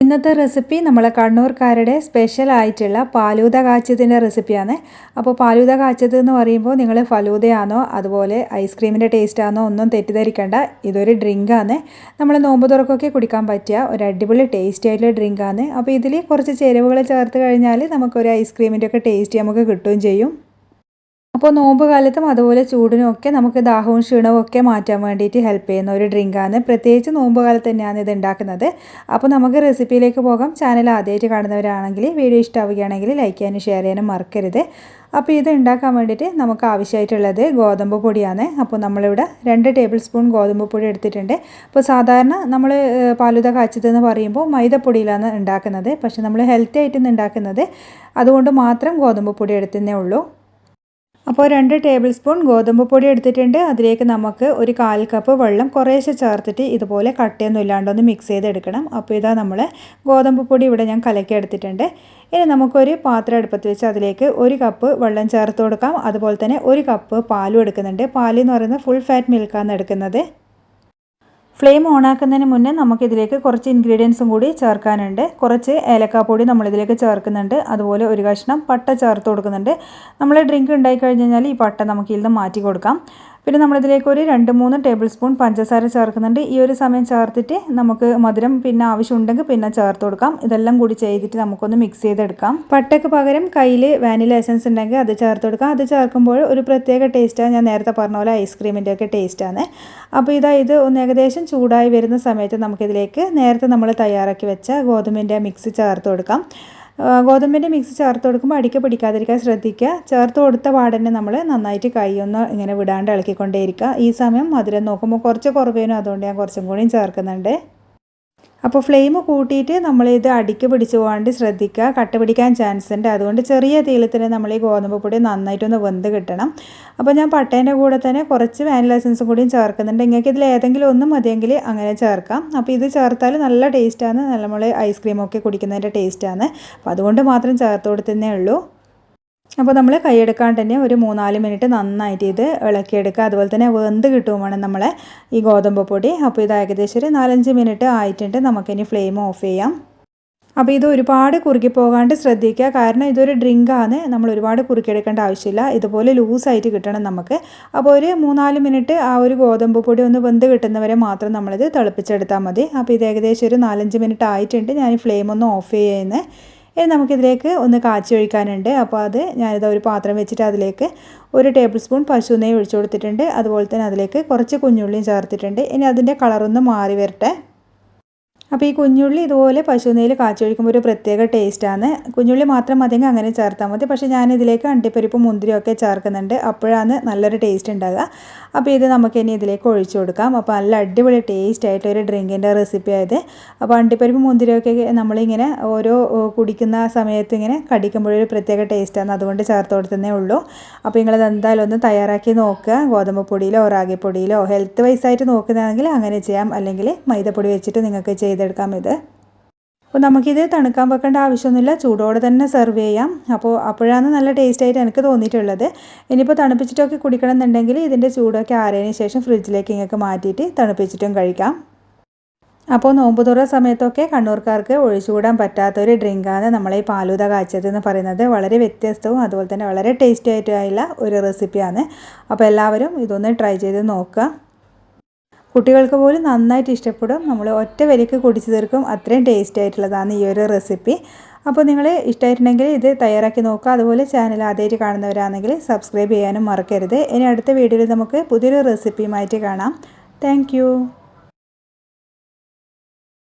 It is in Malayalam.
ഇന്നത്തെ റെസിപ്പി നമ്മളെ കണ്ണൂർക്കാരുടെ സ്പെഷ്യൽ ആയിട്ടുള്ള പാലൂത കാച്ചതിന്റെ റെസിപ്പിയാണ്. അപ്പോൾ പാലൂത കാച്ചത് എന്ന് പറയുമ്പോൾ നിങ്ങൾ ഫലൂതയാണോ അതുപോലെ ഐസ്ക്രീമിന്റെ ടേസ്റ്റാണോ ഒന്നും തെറ്റിദ്ധരിക്കേണ്ട. ഇതൊരു ഡ്രിങ്കാണ് നമ്മൾ നോമ്പ് തുറക്കൊക്കെ കുടിക്കാൻ പറ്റിയ ഒരു അടിപൊളി ടേസ്റ്റി ആയിട്ടുള്ള ഡ്രിങ്കാണ് അപ്പോൾ ഇതിൽ കുറച്ച് ചേരുവകൾ ചേർത്ത് കഴിഞ്ഞാൽ നമുക്കൊരു ഐസ്ക്രീമിന്റെ ഒക്കെ ടേസ്റ്റ് നമുക്ക് കിട്ടുകയും ചെയ്യും. അപ്പോൾ നോമ്പ് കാലത്തും അതുപോലെ ചൂടിനൊക്കെ നമുക്ക് ദാഹവും ക്ഷീണവും ഒക്കെ മാറ്റാൻ വേണ്ടിയിട്ട് ഹെൽപ്പ് ചെയ്യുന്ന ഒരു ഡ്രിങ്കാണ് പ്രത്യേകിച്ച് നോമ്പ് കാലത്ത് തന്നെയാണ് ഇത് ഉണ്ടാക്കുന്നത്. അപ്പോൾ നമുക്ക് റെസിപ്പിയിലേക്ക് പോകാം. ചാനൽ ആദ്യമായിട്ട് കാണുന്നവരാണെങ്കിൽ വീഡിയോ ഇഷ്ടമാവുകയാണെങ്കിൽ ലൈക്ക് ചെയ്യാനും ഷെയർ ചെയ്യാനും മറക്കരുത്. അപ്പോൾ ഇത് ഉണ്ടാക്കാൻ വേണ്ടിയിട്ട് നമുക്ക് ആവശ്യമായിട്ടുള്ളത് ഗോതമ്പ് പൊടിയാണ്. അപ്പോൾ നമ്മളിവിടെ രണ്ട് ടേബിൾ സ്പൂൺ ഗോതമ്പ് പൊടി എടുത്തിട്ടുണ്ട്. അപ്പോൾ സാധാരണ നമ്മൾ പാലുത കാച്ചതെന്ന് പറയുമ്പോൾ മൈദപ്പൊടിയിലാണ് ഉണ്ടാക്കുന്നത്. പക്ഷേ നമ്മൾ ഹെൽത്തി ആയിട്ട് ഉണ്ടാക്കുന്നത്. അതുകൊണ്ട് മാത്രം ഗോതമ്പ് പൊടി എടുത്തുന്നേ ഉള്ളൂ. അപ്പോൾ രണ്ട് ടേബിൾ സ്പൂൺ ഗോതമ്പ് പൊടി എടുത്തിട്ടുണ്ട്. അതിലേക്ക് നമുക്ക് ഒരു കാൽ കപ്പ് വെള്ളം കുറേശ്ശെ ചേർത്തിട്ട് ഇതുപോലെ കട്ടയൊന്നും ഇല്ലാണ്ടൊന്ന് മിക്സ് ചെയ്തെടുക്കണം. അപ്പോൾ ഇതാ നമ്മൾ ഗോതമ്പ് പൊടി ഇവിടെ ഞാൻ കലക്കി എടുത്തിട്ടുണ്ട്. ഇനി നമുക്കൊരു പാത്രം അടുപ്പത്ത് വെച്ച് അതിലേക്ക് ഒരു കപ്പ് വെള്ളം ചേർത്ത് കൊടുക്കാം. അതുപോലെ തന്നെ ഒരു കപ്പ് പാലും എടുക്കുന്നുണ്ട്. പാലെന്ന് പറയുന്നത് ഫുൾ ഫാറ്റ് മിൽക്കാണ് എടുക്കുന്നത്. ഫ്ലെയിം ഓണാക്കുന്നതിന് മുന്നേ നമുക്കിതിലേക്ക് കുറച്ച് ഇൻഗ്രീഡിയൻസും കൂടി ചേർക്കാനുണ്ട്. കുറച്ച് ഏലക്കാപ്പൊടി നമ്മളിതിലേക്ക് ചേർക്കുന്നുണ്ട്. അതുപോലെ ഒരു കഷ്ണം പട്ട ചേർത്ത് കൊടുക്കുന്നുണ്ട്. നമ്മൾ ഡ്രിങ്ക് ഉണ്ടായി കഴിഞ്ഞ് കഴിഞ്ഞാൽ ഈ പട്ട നമുക്ക് ഇതിൽ മാറ്റി കൊടുക്കാം. പിന്നെ നമ്മളിതിലേക്ക് ഒരു രണ്ട് മൂന്ന് ടേബിൾ സ്പൂൺ പഞ്ചസാര ചേർക്കുന്നുണ്ട്. ഈ ഒരു സമയം ചേർത്തിട്ട് നമുക്ക് മധുരം പിന്നെ ആവശ്യമുണ്ടെങ്കിൽ പിന്നെ ചേർത്ത് കൊടുക്കാം. ഇതെല്ലാം കൂടി ചെയ്തിട്ട് നമുക്കൊന്ന് മിക്സ് ചെയ്തെടുക്കാം. പട്ടയ്ക്ക് പകരം കയ്യിൽ വാനില എസൻസ് ഉണ്ടെങ്കിൽ അത് ചേർത്ത് കൊടുക്കാം. അത് ചേർക്കുമ്പോൾ ഒരു പ്രത്യേക ടേസ്റ്റാണ് ഞാൻ നേരത്തെ പറഞ്ഞ പോലെ ഐസ്ക്രീമിന്റെ ഒക്കെ ടേസ്റ്റാണ് അപ്പോൾ ഇതാ ഇത് ഒന്ന് ഏകദേശം ചൂടായി വരുന്ന സമയത്ത് നമുക്കിതിലേക്ക് നേരത്തെ നമ്മൾ തയ്യാറാക്കി വെച്ച ഗോതമ്പിന്റെ മിക്സ് ചേർത്ത് കൊടുക്കാം. ഗോതമ്പിന്റെ മിക്സ് ചേർത്ത് കൊടുക്കുമ്പോൾ അടിക്ക് പിടിക്കാതിരിക്കാൻ ശ്രദ്ധിക്കുക. ചേർത്ത് കൊടുത്ത പാടന്നെ നമ്മൾ നന്നായിട്ട് കൈയൊന്ന് ഇങ്ങനെ വിടാണ്ട് ഇളക്കിക്കൊണ്ടേയിരിക്കുക. ഈ സമയം മധുരം നോക്കുമ്പോൾ കുറച്ച് കുറവേനും അതുകൊണ്ട് ഞാൻ കുറച്ചും കൂടിയും ചേർക്കുന്നുണ്ട്. അപ്പോൾ ഫ്ലെയിം കൂട്ടിയിട്ട് നമ്മളിത് അടിക്ക് പിടിച്ചു പോകാണ്ട് ശ്രദ്ധിക്കുക. കട്ട പിടിക്കാൻ ചാൻസ് ഉണ്ട്. അതുകൊണ്ട് ചെറിയ തീലത്തിന് നമ്മൾ ഈ ഗോതമ്പ് പൊടി നന്നായിട്ടൊന്ന് വെന്ത് കിട്ടണം. അപ്പോൾ ഞാൻ പട്ടേന്റെ കൂടെ തന്നെ കുറച്ച് വാനില കൂടിയും ചേർക്കുന്നുണ്ട്. നിങ്ങൾക്ക് ഇതിൽ ഏതെങ്കിലും ഒന്നും മതിയെങ്കിൽ അങ്ങനെ ചേർക്കാം. അപ്പോൾ ഇത് ചേർത്താൽ നല്ല ടേസ്റ്റാണ് നമ്മൾ ഐസ്ക്രീമൊക്കെ കുടിക്കുന്നതിന്റെ ടേസ്റ്റാണ് അപ്പോൾ അതുകൊണ്ട് മാത്രം ചേർത്ത് കൊടുത്തതേ ഉള്ളൂ. അപ്പോൾ നമ്മൾ കൈയെടുക്കാണ്ട് തന്നെ ഒരു മൂന്നാൽ മിനിറ്റ് നന്നായിട്ട് ഇത് ഇളക്കിയെടുക്കുക. അതുപോലെ തന്നെ വെന്ത് കിട്ടുമാണ് നമ്മളെ ഈ ഗോതമ്പ് പൊടി. അപ്പോൾ ഇത് ഏകദേശം ഒരു നാലഞ്ച് മിനിറ്റ് ആയിട്ടുണ്ട്. നമുക്കിനി ഫ്ലെയിം ഓഫ് ചെയ്യാം. അപ്പോൾ ഇത് ഒരുപാട് കുറുക്കി പോകാണ്ട് ശ്രദ്ധിക്കുക. കാരണം ഇതൊരു ഡ്രിങ്കാണ് നമ്മൾ ഒരുപാട് കുറുക്കിയെടുക്കേണ്ട ആവശ്യമില്ല. ഇതുപോലെ ലൂസായിട്ട് കിട്ടണം നമുക്ക്. അപ്പോൾ ഒരു മൂന്നാൽ മിനിറ്റ് ആ ഒരു ഗോതമ്പ് പൊടി ഒന്ന് വെന്ത് കിട്ടുന്നവരെ മാത്രം നമ്മളിത് തിളപ്പിച്ചെടുത്താൽ മതി. അപ്പോൾ ഇത് ഏകദേശം ഒരു നാലഞ്ച് മിനിറ്റ് ആയിട്ടുണ്ട്. ഞാൻ ഫ്ലെയിം ഒന്ന് ഓഫ് ചെയ്യുന്നത് ഇനി നമുക്കിതിലേക്ക് ഒന്ന് കാച്ചി ഒഴിക്കാനുണ്ട്. അപ്പോൾ അത് ഞാനിത് ഒരു പാത്രം വെച്ചിട്ട് അതിലേക്ക് ഒരു ടേബിൾ സ്പൂൺ പശു നെയ്യ് ഒഴിച്ചു കൊടുത്തിട്ടുണ്ട്. അതുപോലെ തന്നെ അതിലേക്ക് കുറച്ച് കുഞ്ഞുള്ളിയും ചേർത്തിട്ടുണ്ട്. ഇനി അതിന്റെ കളറൊന്ന് മാറി വരട്ടെ. അപ്പോൾ ഈ കുഞ്ഞുള്ളി ഇതുപോലെ പശുനെയിൽ കാച്ചൊഴിക്കുമ്പോൾ ഒരു പ്രത്യേക ടേസ്റ്റാണ്. കുഞ്ഞുള്ളി മാത്രം മതിയെങ്കിൽ അങ്ങനെ ചേർത്താൽ മതി. പക്ഷേ ഞാൻ ഇതിലേക്ക് അണ്ടിപ്പരിപ്പ് മുന്തിരിയൊക്കെ ചേർക്കുന്നുണ്ട്. അപ്പോഴാണ് നല്ലൊരു ടേസ്റ്റ് ഉണ്ടാകുക അപ്പോൾ ഇത് നമുക്ക് ഇനി ഇതിലേക്ക് ഒഴിച്ചു കൊടുക്കാം. അപ്പോൾ നല്ല അടിപൊളി ടേസ്റ്റ് ആയിട്ട് ഒരു ഡ്രിങ്കിന്റെ റെസിപ്പി ആയത്. അപ്പോൾ അണ്ടിപ്പരിപ്പ് മുന്തിരിയൊക്കെ നമ്മളിങ്ങനെ ഓരോ കുടിക്കുന്ന സമയത്ത് ഇങ്ങനെ കടിക്കുമ്പോഴൊരു പ്രത്യേക ടേസ്റ്റാണ് അതുകൊണ്ട് ചേർത്ത് കൊടുത്തതേ ഉള്ളൂ. അപ്പോൾ നിങ്ങളത് എന്തായാലും ഒന്ന് തയ്യാറാക്കി നോക്കുക. ഗോതമ്പ് പൊടിയിലോ റാഗിപ്പൊടിയിലോ ഹെൽത്ത് വൈസായിട്ട് നോക്കുന്നതാണെങ്കിൽ അങ്ങനെ ചെയ്യാം. അല്ലെങ്കിൽ മൈദപ്പൊടി വെച്ചിട്ട് നിങ്ങൾക്ക് ചെയ്ത് ചെയ്തെടുക്കാം ഇത്. അപ്പോൾ നമുക്കിത് തണുക്കാൻ വെക്കേണ്ട ആവശ്യമൊന്നുമില്ല. ചൂടോടെ തന്നെ സെർവ് ചെയ്യാം. അപ്പോൾ അപ്പോഴാണ് നല്ല ടേസ്റ്റായിട്ട് എനിക്ക് തോന്നിയിട്ടുള്ളത്. ഇനിയിപ്പോൾ തണുപ്പിച്ചിട്ടൊക്കെ കുടിക്കണം എന്നുണ്ടെങ്കിൽ ഇതിന്റെ ചൂടൊക്കെ ആറിയതിന് ശേഷം ഫ്രിഡ്ജിലേക്ക് ഇങ്ങോട്ട് മാറ്റിയിട്ട് തണുപ്പിച്ചിട്ടും കഴിക്കാം. അപ്പോൾ നോമ്പ് തുറ സമയത്തൊക്കെ കണ്ണൂർക്കാർക്ക് ഒഴിച്ചുകൂടാൻ പറ്റാത്തൊരു ഡ്രിങ്കാണ് നമ്മളെ ഈ പാലൂത കാച്ചത് എന്ന് പറയുന്നത്. വളരെ വ്യത്യസ്തവും അതുപോലെ തന്നെ വളരെ ടേസ്റ്റി ആയിട്ടുള്ള ഒരു റെസിപ്പിയാണ് അപ്പോൾ എല്ലാവരും ഇതൊന്ന് ട്രൈ ചെയ്ത് നോക്കുക. കുട്ടികൾക്ക് പോലും നന്നായിട്ട് ഇഷ്ടപ്പെടും. നമ്മൾ ഒറ്റ വരിക്ക് കുടിച്ചു തീർക്കും. അത്രയും ടേസ്റ്റ് ആയിട്ടുള്ളതാണ് ഈ ഒരു റെസിപ്പി അപ്പോൾ നിങ്ങൾ ഇഷ്ടമായിട്ടുണ്ടെങ്കിൽ ഇത് തയ്യാറാക്കി നോക്കുക. അതുപോലെ ചാനൽ ആദ്യമായിട്ട് കാണുന്നവരാണെങ്കിൽ സബ്സ്ക്രൈബ് ചെയ്യാനും മറക്കരുത്. ഇനി അടുത്ത വീഡിയോയിൽ നമുക്ക് പുതിയൊരു റെസിപ്പിയുമായിട്ട് കാണാം. താങ്ക്